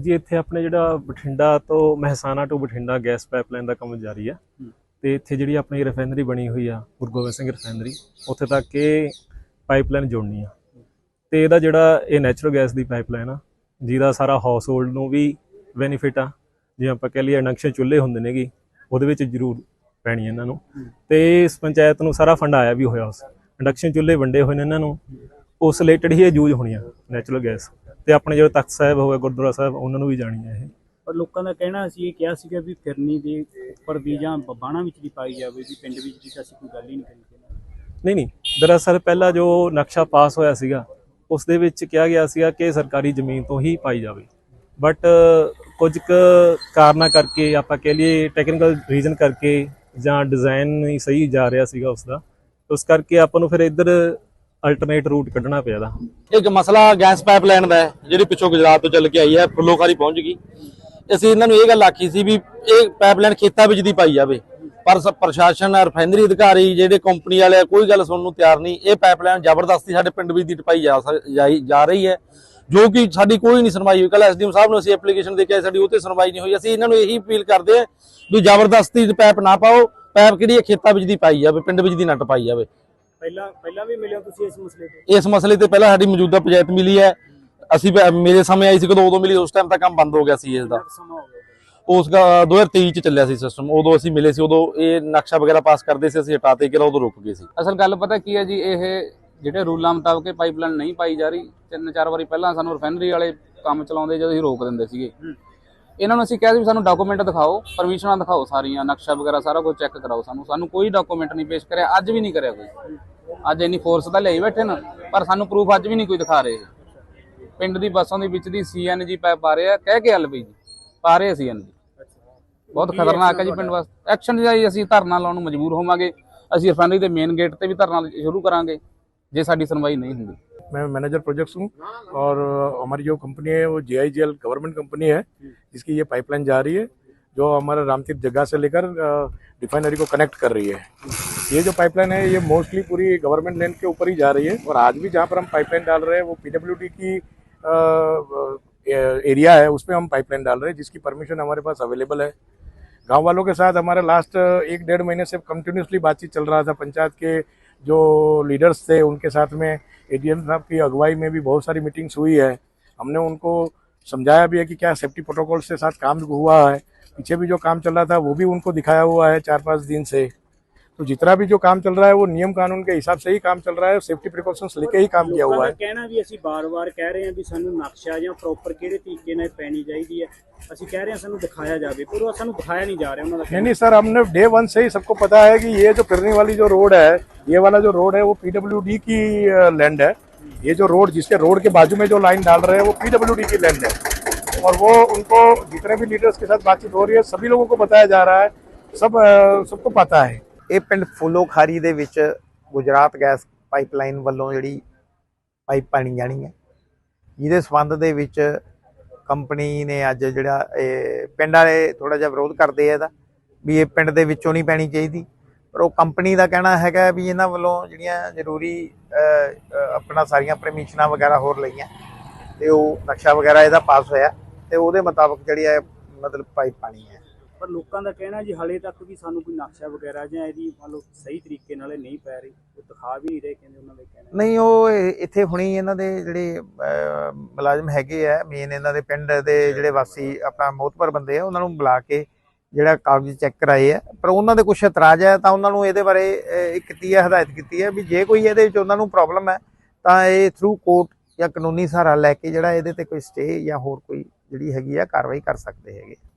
ਜੀ ਇੱਥੇ ਆਪਣੇ ਜਿਹੜਾ ਬਠਿੰਡਾ ਤੋਂ ਮਹਿਸਾਣਾ ਤੋਂ ਬਠਿੰਡਾ ਗੈਸ ਪਾਈਪਲਾਈਨ ਦਾ ਕੰਮ ਜਾਰੀ ਆ। ਤੇ ਇੱਥੇ ਜਿਹੜੀ ਆਪਣੀ ਰਿਫਾਈਨਰੀ ਬਣੀ ਹੋਈ ਆ ਗੁਰੂ ਗੋਬਿੰਦ ਸਿੰਘ ਰਿਫਾਈਨਰੀ ਉੱਥੇ ਤੱਕ ਇਹ ਪਾਈਪਲਾਈਨ ਜੋੜਨੀ ਆ। ਤੇ ਇਹਦਾ ਜਿਹੜਾ ਇਹ ਨੈਚੁਰਲ ਗੈਸ ਦੀ ਪਾਈਪਲਾਈਨ ਆ ਜਿਹਦਾ ਸਾਰਾ ਹਾਊਸ ਹੋਲਡ ਨੂੰ ਵੀ ਬੈਨੀਫਿਟ ਆ। ਜਿਵੇਂ ਆਪਾਂ ਕਹਿ ਲਈਏ ਇੰਡਕਸ਼ਨ ਚੁੱਲ੍ਹੇ ਹੁੰਦੇ ਨੇਗੇ ਉਹਦੇ ਵਿੱਚ ਜ਼ਰੂਰ ਪੈਣੀ ਇਹਨਾਂ ਨੂੰ। ਤੇ ਇਸ ਪੰਚਾਇਤ ਨੂੰ ਸਾਰਾ ਫੰਡ ਆਇਆ ਵੀ ਹੋਇਆ ਉਸ। ਇੰਡਕਸ਼ਨ ਚੁੱਲ੍ਹੇ ਵੰਡੇ ਹੋਏ ਨੇ ਇਹਨਾਂ ਨੂੰ। ਉਸ ਰਿਲੇਟਡ ਹੀ ਇਹ ਯੂਜ਼ ਹੋਣੀਆਂ ਨੈਚੁਰਲ ਗੈਸ ਤੇ ਆਪਣੇ ਜਿਹੜੇ ਤਖਤ ਸਾਹਿਬ ਹੋਵੇ ਗੁਰਦੁਆਰਾ ਸਾਹਿਬ ਉਹਨਾਂ ਨੂੰ ਵੀ ਜਾਣੀ ਹੈ ਇਹ ਪਰ ਲੋਕਾਂ ਦਾ ਕਹਿਣਾ ਸੀ ਇਹ ਕਿਹਾ ਸੀਗਾ ਵੀ ਫਿਰਨੀ ਦੇ ਉੱਪਰ ਵੀ ਜਾਂ ਬਾਣਾ ਵਿੱਚ ਦੀ ਪਾਈ ਜਾਵੇ ਵੀ ਪਿੰਡ ਵਿੱਚ ਤਾਂ ਅਸੀਂ ਕੋਈ ਗੱਲ ਹੀ ਨਹੀਂ ਕਰੀ। ਨਹੀਂ ਨਹੀਂ ਦਰਅਸਲ ਪਹਿਲਾ ਜੋ ਨਕਸ਼ਾ ਪਾਸ ਹੋਇਆ ਸੀਗਾ ਉਸ ਦੇ ਵਿੱਚ ਕਿਹਾ ਗਿਆ ਸੀਗਾ ਕਿ ਸਰਕਾਰੀ ਜ਼ਮੀਨ ਤੋਂ ਹੀ ਪਾਈ ਜਾਵੇ ਬਟ ਕੁਝ ਕੁ ਕਾਰਨਾਂ ਕਰਕੇ ਆਪਾਂ ਕਹਿ ਲਈਏ ਟੈਕਨੀਕਲ ਰੀਜ਼ਨ ਕਰਕੇ ਜਾਂ ਡਿਜ਼ਾਈਨ ਨਹੀਂ ਸਹੀ ਜਾ ਰਿਹਾ ਸੀਗਾ ਉਸ ਦਾ ਉਸ ਕਰਕੇ ਆਪਾਂ ਨੂੰ ਫਿਰ ਇੱਧਰ ਅਲਟਰਨੇਟ ਰੂਟ ਕੱਢਣਾ ਪਿਆ ਦਾ ਇੱਕ ਮਸਲਾ ਗੈਸ ਪਾਈਪਲਾਈਨ ਦਾ ਹੈ, ਜਿਹੜੀ ਪਿੱਛੋਂ ਗੁਜਰਾਤ ਤੋਂ ਚੱਲ ਕੇ ਆਈ ਹੈ, ਫੁੱਲੋਖਾਰੀ ਪਹੁੰਚ ਗਈ। ਅਸੀਂ ਇਹਨਾਂ ਨੂੰ ਇਹ ਗੱਲ ਆਖੀ ਸੀ ਵੀ ਇਹ ਪਾਈਪਲਾਈਨ ਖੇਤਾਂ ਵਿੱਚ ਦੀ ਪਾਈ ਜਾਵੇ। ਪਰ ਪ੍ਰਸ਼ਾਸਨ ਰਿਫਾਈਨਰੀ ਅਧਿਕਾਰੀ, ਜਿਹੜੇ ਕੰਪਨੀ ਵਾਲੇ ਕੋਈ ਗੱਲ ਸੁਣਨ ਨੂੰ ਤਿਆਰ ਨਹੀਂ। ਇਹ ਪਾਈਪਲਾਈਨ ਜ਼ਬਰਦਸਤੀ ਸਾਡੇ ਪਿੰਡ ਵਿੱਚ ਦੀ ਟਪਾਈ ਜਾ ਰਹੀ ਹੈ। ਜੋ ਕਿ ਸਾਡੀ ਕੋਈ ਨਹੀਂ ਸੁਣਵਾਈ ਹੋਈ। ਕੱਲ ਐਸਡੀਐਮ ਸਾਹਿਬ ਨੂੰ ਅਸੀਂ ਐਪਲੀਕੇਸ਼ਨ ਦੇ ਕੇ ਸਾਡੀ ਉਹ ਤੇ ਸੁਣਵਾਈ ਨਹੀਂ ਹੋਈ। ਅਸੀਂ ਇਹਨਾਂ ਨੂੰ ਇਹੀ ਅਪੀਲ ਕਰਦੇ ਹਾਂ ਵੀ ਜ਼ਬਰਦਸਤੀ ਪਾਈਪ ਨਾ ਪਾਓ। ਪਾਈਪ ਕਿਹੜੀ ਖੇਤਾਂ ਵਿੱਚ ਦੀ ਪਾਈ ਜਾਵੇ, ਪਿੰਡ ਵਿੱਚ ਦੀ ਨਾ ਟਪਾਈ ਜਾਵੇ। ਪਹਿਲਾਂ ਪਹਿਲਾਂ ਵੀ ਮਿਲਿਆ ਤੁਸੀਂ ਇਸ ਮਸਲੇ ਤੇ? ਇਸ ਮਸਲੇ ਤੇ ਪਹਿਲਾਂ ਸਾਡੀ ਮੌਜੂਦਾ ਪੰਚਾਇਤ ਮਿਲੀ ਹੈ। ਅਸੀਂ ਪ- ਮੇਰੇ ਸਮੇਂ ਆਈ ਸੀ ਕਦੋਂ ਉਦੋਂ ਮਿਲੀ ਉਸ ਟਾਈਮ ਤੱਕ ਕੰਮ ਬੰਦ ਹੋ ਗਿਆ ਸੀ ਇਸ ਦਾ। ਕਿੰਨਾ ਕੁ ਸਮਾਂ ਹੋ ਗਿਆ। ਉਸ ਦਾ 2023 ਚ ਚੱਲਿਆ ਸੀ ਸਿਸਟਮ ਉਦੋਂ ਅਸੀਂ ਮਿਲੇ ਸੀ ਉਦੋਂ ਇਹ ਨਕਸ਼ਾ ਵਗੈਰਾ ਪਾਸ ਕਰਦੇ ਸੀ ਅਸੀਂ ਹਟਾਤੇ ਕਿ ਉਦੋਂ ਰੁਕ ਗਏ ਸੀ। ਅਸਲ ਗੱਲ ਪਤਾ ਕੀ ਹੈ ਜੀ ਇਹ ਜਿਹੜੇ ਰੂਲਾਂ ਮੁਤਾਬਕ ਇਹ ਪਾਈਪਲਾਈਨ ਨਹੀਂ ਪਾਈ ਜਾ ਰਹੀ ਤਿੰਨ ਚਾਰ ਵਾਰੀ ਪਹਿਲਾਂ ਸਾਨੂੰ ਰਿਫਾਈਨਰੀ ਵਾਲੇ ਕੰਮ ਚਲਾਉਂਦੇ ਜਦੋਂ ਅਸੀਂ ਰੋਕ ਦਿੰਦੇ ਸੀਗੇ। ਇਹਨਾਂ ਨੂੰ ਅਸੀਂ ਕਿਹਾ ਸੀ ਵੀ ਸਾਨੂੰ ਡਾਕੂਮੈਂਟ ਦਿਖਾਓ ਪਰਮਿਸ਼ਨਾਂ ਦਿਖਾਓ ਸਾਰੀਆਂ ਨਕਸ਼ਾ ਵਗੈਰਾ ਸਾਰਾ ਕੁਝ ਚੈੱਕ ਕਰਾਓ ਸਾਨੂੰ। ਸਾਨੂੰ ਕੋਈ ਡਾਕੂਮੈਂਟ ਨਹੀਂ ਪੇਸ਼ ਕਰਿਆ ਅੱਜ ਵੀ ਨਹੀਂ ਕਰਿਆ ਕੋਈ। ਅੱਜ ਇੰਨੀ ਫੋਰਸ ਤਾਂ ਲਈ ਬੈਠੇ ਨਾ ਪਰ ਸਾਨੂੰ ਪ੍ਰੂਫ ਅੱਜ ਵੀ ਨਹੀਂ ਕੋਈ ਦਿਖਾ ਰਹੇ ਪਿੰਡ ਦੀ ਬੱਸਾਂ ਦੇ ਵਿੱਚ ਦੀ ਸੀਐਨਜੀ ਪਾਈਪ ਪਾ ਰਹੇ ਆ ਕਹਿ ਕੇ ਐਲਪੀ ਜੀ ਪਾ ਰਹੇ ਸੀਐਨਜੀ ਬਹੁਤ ਖਤਰਨਾਕ ਹੈ ਜੀ ਪਿੰਡ ਵਾਸਤੇ ਐਕਸ਼ਨ ਜਾਈ ਅਸੀਂ ਧਰਨਾ ਲਾਉਣ ਨੂੰ ਮਜਬੂਰ ਹੋਵਾਂਗੇ ਅਸੀਂ ਰਿਫਾਈਨਰੀ ਦੇ ਮੇਨ ਗੇਟ ਤੇ ਵੀ ਧਰਨਾ ਸ਼ੁਰੂ ਕਰਾਂਗੇ ਜੇ ਸਾਡੀ ਸੁਣਵਾਈ ਨਹੀਂ ਹੁੰਦੀ मैं मैनेजर प्रोजेक्ट्स हूँ और हमारी जो कंपनी है वो जे गवर्नमेंट कंपनी है जिसकी ये पाइपलाइन जा रही है जो हमारा रामतीर्थ जगह से लेकर रिफाइनरी को कनेक्ट कर रही है ये जो पाइपलाइन है, ये मोस्टली पूरी गवर्नमेंट लैंड के ऊपर ही जा रही है और आज भी जहाँ पर हम पाइपलाइन डाल रहे हैं, वो पीडब्ल्यूडी की एरिया है उसमें हम पाइपलाइन डाल रहे हैं, जिसकी परमिशन हमारे पास अवेलेबल है। गाँव वालों के साथ हमारा लास्ट एक डेढ़ महीने से कंटिन्यूसली बातचीत चल रहा था पंचायत के जो लीडर्स थे, उनके साथ में एडीएम साहब की अगुवाई में भी बहुत सारी मीटिंग्स हुई है। हमने उनको समझाया भी है कि क्या सेफ्टी प्रोटोकॉल के साथ काम हुआ है। पीछे भी जो काम चल रहा था, वो भी उनको दिखाया हुआ है चार पाँच दिन से। तो जितना भी जो काम चल रहा है वो नियम कानून के हिसाब से ही काम चल रहा है सेफ्टी प्रिकॉशंस लेके ही काम किया ਲੋਕਾਂ हुआ ਦਾ है ਕਹਿਣਾ ਵੀ ਅਸੀਂ ਬਾਰ-ਬਾਰ ਕਹਿ ਰਹੇ ਹਾਂ ਵੀ ਸਾਨੂੰ ਨਕਸ਼ਾ ਜਾਂ ਪ੍ਰੋਪਰ ਕਿਹੜੇ ਤਰੀਕੇ ਨਾਲ ਪੈਣੀ ਚਾਹੀਦੀ ਹੈ ਅਸੀਂ ਕਹਿ ਰਹੇ ਹਾਂ ਸਾਨੂੰ ਦਿਖਾਇਆ ਜਾਵੇ ਪਰ ਉਹ ਸਾਨੂੰ ਦਿਖਾਇਆ ਨਹੀਂ ਜਾ ਰਿਹਾ ਉਹਨਾਂ ਦਾ नहीं नहीं सर हमने डे वन से ही सबको पता है कि ये जो फिरने वाली जो रोड है ये वाला जो रोड है वो पीडब्ल्यूडी की लैंड है ये जो रोड जिसके रोड के बाजू में जो लाइन डाल रहे हैं वो पीडब्ल्यूडी की लैंड है और वो उनको जितने भी लीडर्स के साथ बातचीत हो रही है सभी लोगों को बताया जा रहा है सब अ, सबको पता है ਇਹ ਪਿੰਡ ਫੁੱਲੋਖਾਰੀ ਦੇ ਵਿੱਚ ਗੁਜਰਾਤ ਗੈਸ ਪਾਈਪਲਾਈਨ ਵੱਲੋਂ ਜਿਹੜੀ ਪਾਈਪ ਪਾਣੀ ਜਾਣੀ ਹੈ। ਜਿਹਦੇ ਸਬੰਧ ਦੇ ਵਿੱਚ ਕੰਪਨੀ ਨੇ ਅੱਜ ਜਿਹੜਾ ਇਹ ਪਿੰਡ ਵਾਲੇ ਥੋੜਾ ਜਿਹਾ ਵਿਰੋਧ ਕਰਦੇ ਆ ਇਹਦਾ, ਵੀ ਇਹ ਪਿੰਡ ਦੇ ਵਿੱਚੋਂ ਨਹੀਂ ਪੈਣੀ ਚਾਹੀਦੀ। ਪਰ ਉਹ ਕੰਪਨੀ ਦਾ ਕਹਿਣਾ ਹੈਗਾ ਵੀ ਇਹਨਾਂ ਵੱਲੋਂ ਜਿਹੜੀਆਂ ਜ਼ਰੂਰੀ ਆਪਣਾ ਸਾਰੀਆਂ ਪਰਮਿਸ਼ਨਾਂ ਵਗੈਰਾ ਹੋਰ ਲਈਆਂ, ਤੇ ਉਹ ਨਕਸ਼ਾ ਵਗੈਰਾ ਇਹਦਾ ਪਾਸ ਹੋਇਆ, ਤੇ ਉਹਦੇ ਮੁਤਾਬਕ ਜਿਹੜੀ ਹੈ ਮਤਲਬ ਪਾਈਪ ਪਾਣੀ ਹੈ। ਪਰ ਲੋਕਾਂ ਦਾ ਕਹਿਣਾ ਜੀ ਹਲੇ ਤੱਕ ਵੀ ਸਾਨੂੰ ਕੋਈ ਨਕਸ਼ਾ ਵਗੈਰਾ ਜਾਂ ਇਹਦੀ ਮੰਨ ਲਓ ਸਹੀ ਤਰੀਕੇ ਨਾਲ ਇਹ ਨਹੀਂ ਪੈ ਰਹੀ ਉਹ ਦਿਖਾ ਵੀ ਨਹੀਂ ਰਹੇ ਕਹਿੰਦੇ ਉਹਨਾਂ ਦੇ ਕਹਿਣਾ। ਨਹੀਂ ਉਹ ਇੱਥੇ ਹੁਣੀ ਇਹਨਾਂ ਦੇ ਜਿਹੜੇ ਮੁਲਾਜ਼ਮ ਹੈਗੇ ਆ ਮੇਨ ਇਹਨਾਂ ਦੇ ਪਿੰਡ ਦੇ ਜਿਹੜੇ ਵਾਸੀ ਆਪਣਾ ਮੋਤਬਰ ਬੰਦੇ ਆ ਉਹਨਾਂ ਨੂੰ ਬੁਲਾ ਕੇ ਜਿਹੜਾ ਕਾਗਜ਼ ਚੈੱਕ ਕਰਾਏ ਆ। ਪਰ ਉਹਨਾਂ ਦੇ ਕੁਝ ਇਤਰਾਜ਼ ਹੈ ਤਾਂ ਉਹਨਾਂ ਨੂੰ ਇਹਦੇ ਬਾਰੇ ਅਹ, ਇਹ ਕੀਤੀ ਹੈ ਹਦਾਇਤ ਕੀਤੀ ਹੈ ਵੀ ਜੇ ਕੋਈ ਇਹਦੇ ਵਿੱਚ ਉਹਨਾਂ ਨੂੰ ਪ੍ਰੋਬਲਮ ਹੈ ਤਾਂ ਇਹ ਥਰੂ ਕੋਰਟ ਜਾਂ ਕਾਨੂੰਨੀ ਸਹਾਰਾ ਲੈ ਕੇ ਜਿਹੜਾ ਇਹਦੇ ਤੇ ਕੋਈ ਸਟੇ ਜਾਂ ਹੋਰ ਕੋਈ ਜਿਹੜੀ ਹੈਗੀ ਆ ਕਾਰਵਾਈ ਕਰ ਸਕਦੇ ਹੈਗੇ।